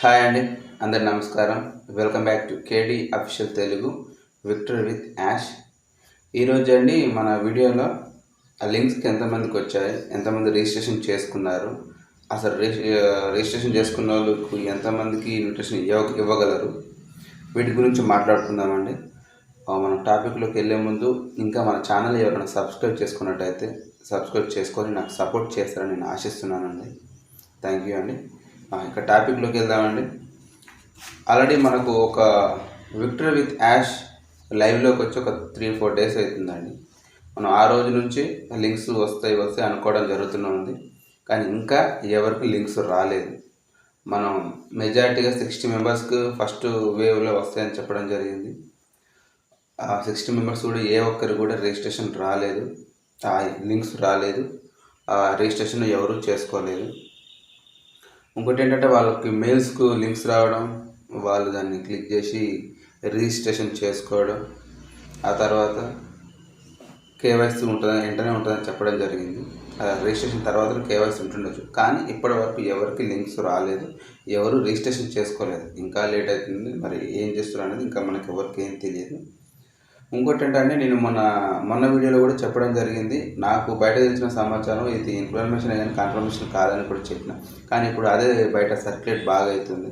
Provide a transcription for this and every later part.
Hi అండి అందరి నమస్కారం. Welcome back to K D official Telugu Victor with Yash ఈరోజు అండి మన వీడియోలో ఆ లింక్స్కి ఎంతమందికి వచ్చాయి ఎంతమంది రిజిస్ట్రేషన్ చేసుకున్నారు అసలు రిజిస్ట్రేషన్ చేసుకున్న వాళ్ళకు ఎంతమందికి ఇన్విటేషన్ ఇవ్వ ఇవ్వగలరు వీటి గురించి మాట్లాడుకుందామండి. మనం టాపిక్లోకి వెళ్ళే ముందు ఇంకా మన ఛానల్ ఎవరైనా సబ్స్క్రైబ్ చేసుకున్నట్టయితే సబ్స్క్రైబ్ చేసుకొని నాకు సపోర్ట్ చేస్తారని నేను ఆశిస్తున్నానండి. థ్యాంక్ యూ అండి. ఇక టాపిక్లోకి వెళ్దామండి. ఆల్రెడీ మనకు ఒక విక్టరీ విత్ యాష్ లైవ్లోకి వచ్చి ఒక త్రీ ఫోర్ డేస్ అవుతుందండి. మనం ఆ రోజు నుంచి లింక్స్ వస్తాయి వస్తాయి అనుకోవడం జరుగుతుంది కానీ ఇంకా ఎవరికి లింక్స్ రాలేదు. మనం మెజారిటీగా సిక్స్టీ మెంబర్స్కి ఫస్ట్ వేవ్లో వస్తాయని చెప్పడం జరిగింది. ఆ సిక్స్టీ మెంబర్స్ కూడా ఏ ఒక్కరు కూడా రిజిస్ట్రేషన్ రాలేదు. ఆ లింక్స్ రాలేదు. ఆ రిజిస్ట్రేషన్ ఎవరు చేసుకోలేదు. ఇంకోటి ఏంటంటే వాళ్ళకి మెయిల్స్కు లింక్స్ రావడం వాళ్ళు దాన్ని క్లిక్ చేసి రిజిస్ట్రేషన్ చేసుకోవడం ఆ తర్వాత కేవైసీ ఉంటుందని వెంటనే ఉంటుందని చెప్పడం జరిగింది. ఆ రిజిస్ట్రేషన్ తర్వాత కేవైసీ ఉంటుండొచ్చు. కానీ ఇప్పటి వరకు ఎవరికి లింక్స్ రాలేదు ఎవరు రిజిస్ట్రేషన్ చేసుకోలేదు. ఇంకా లేట్ అవుతుంది మరి ఏం చేస్తున్నారు అనేది ఇంకా మనకి ఎవరికి ఏం తెలియదు. ఇంకోటి ఏంటంటే నేను మొన్న మొన్న వీడియోలో కూడా చెప్పడం జరిగింది. నాకు బయట తెలిసిన సమాచారం ఇది ఇన్ఫర్మేషన్ కానీ కన్ఫర్మేషన్ కాదని కూడా చెప్పిన. కానీ ఇప్పుడు అదే బయట సర్క్యులేట్ బాగా అవుతుంది.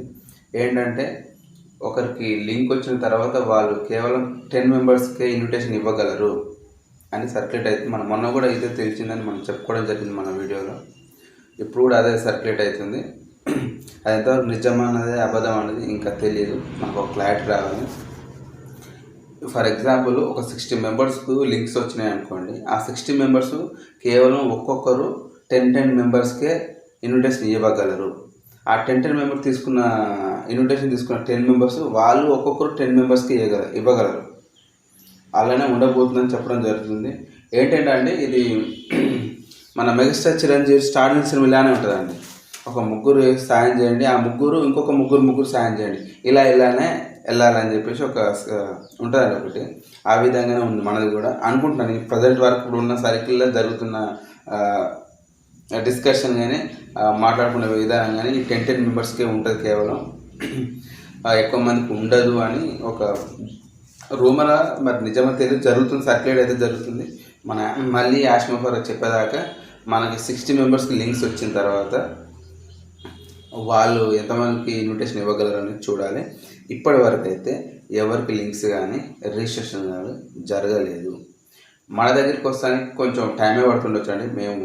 ఏంటంటే ఒకరికి లింక్ వచ్చిన తర్వాత వాళ్ళు కేవలం టెన్ మెంబర్స్కే ఇన్విటేషన్ ఇవ్వగలరు అని సర్క్యులేట్ అవుతుంది మనం మొన్న కూడా ఇదే తెలిసిందని మనం చెప్పుకోవడం జరిగింది మన వీడియోలో. ఇప్పుడు కూడా అదే సర్క్యులేట్ అవుతుంది. అది ఎంతవరకు నిజమా అన్నది అబద్ధం అనేది ఇంకా తెలియదు మనకు ఒక క్లారిటీ రావాలి. ఫర్ ఎగ్జాంపుల్ ఒక సిక్స్టీ మెంబర్స్కు లింక్స్ వచ్చినాయి అనుకోండి ఆ సిక్స్టీ మెంబర్స్ కేవలం ఒక్కొక్కరు టెన్ టెన్ మెంబర్స్కే ఇన్విటేషన్ ఇవ్వగలరు. ఆ టెన్ టెన్ మెంబర్ తీసుకున్న ఇన్విటేషన్ తీసుకున్న టెన్ మెంబర్స్ వాళ్ళు ఒక్కొక్కరు టెన్ మెంబర్స్కి ఇవ్వగల ఇవ్వగలరు. అలానే ఉండబోతుందని చెప్పడం జరుగుతుంది. ఏంటంటే అండి ఇది మన మెగాస్టార్ చిరంజీవి స్టార్టింగ్ సినిమా ఇలానే ఉంటుందండి. ఒక ముగ్గురు సాయం చేయండి ఆ ముగ్గురు ఇంకొక ముగ్గురు ముగ్గురు సాయం చేయండి. ఇలా ఇలానే వెళ్ళాలని చెప్పేసి ఒక ఉంటుంది ఉంటుందండి ఒకటి. ఆ విధంగానే ఉంది మనది కూడా. అనుకుంటున్నాను ప్రజెంట్ వరకు ఇప్పుడు ఉన్న సర్కిల్లో జరుగుతున్న డిస్కషన్ కానీ మాట్లాడుకునే విధానం కానీ ఈ టెన్ టెన్ మెంబర్స్కే ఉంటుంది కేవలం. ఎక్కువ మందికి ఉండదు అని ఒక రూమర్ మరి నిజమో తెలియదు జరుగుతుంది సర్క్యులేట్ అయితే జరుగుతుంది. మన మళ్ళీ యాష్మఫర్ చెప్పేదాకా మనకి సిక్స్టీ మెంబర్స్కి లింక్స్ వచ్చిన తర్వాత వాళ్ళు ఎంతమందికి ఇన్విటేషన్ ఇవ్వగలరు అనేది చూడాలి. ఇప్పటి వరకు అయితే ఎవరికి లింక్స్ కానీ రిజిస్ట్రేషన్ కానీ జరగలేదు. మన దగ్గరికి వస్తానికి కొంచెం టైమే పడుతుండొచ్చు అండి. మేము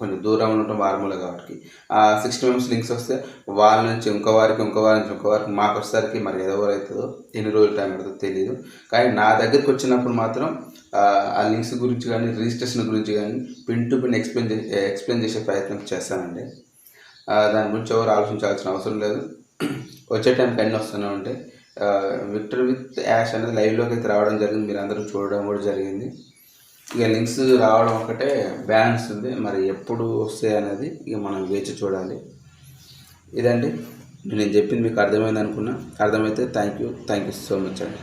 కొంచెం దూరం ఉండటం వారములు కాబట్టి. ఆ సిక్స్టీ మెంబర్స్ లింక్స్ వస్తే వాళ్ళ నుంచి ఇంకో వారికి ఇంకో వారి నుంచి ఇంకో వారికి మాకు వచ్చేసరికి మరి ఏదో అవుతుందో ఎన్ని రోజులు టైం పడుతుందో తెలియదు కానీ నా దగ్గరికి వచ్చినప్పుడు మాత్రం ఆ, లింక్స్ గురించి కానీ రిజిస్ట్రేషన్ గురించి కానీ pin to pin explain explain చేసే ప్రయత్నం చేస్తానండి. దాని గురించి ఎవరు ఆలోచించాల్సిన అవసరం లేదు. వచ్చే టైంకి అన్నీ వస్తూనే ఉంటాయి. విక్టర్ విత్ యాష్ అనేది లైవ్లోకి అయితే రావడం జరిగింది. మీరు అందరూ చూడడం కూడా జరిగింది. ఇక లింక్స్ రావడం ఒకటే బ్యాలెన్స్ ఉంది. మరి ఎప్పుడు వస్తాయి అనేది ఇక మనం వేచి చూడాలి. ఇదండి. నేను చెప్పింది మీకు అర్థమైంది అనుకున్నా. అర్థమైతే thank you thank you so much అండి.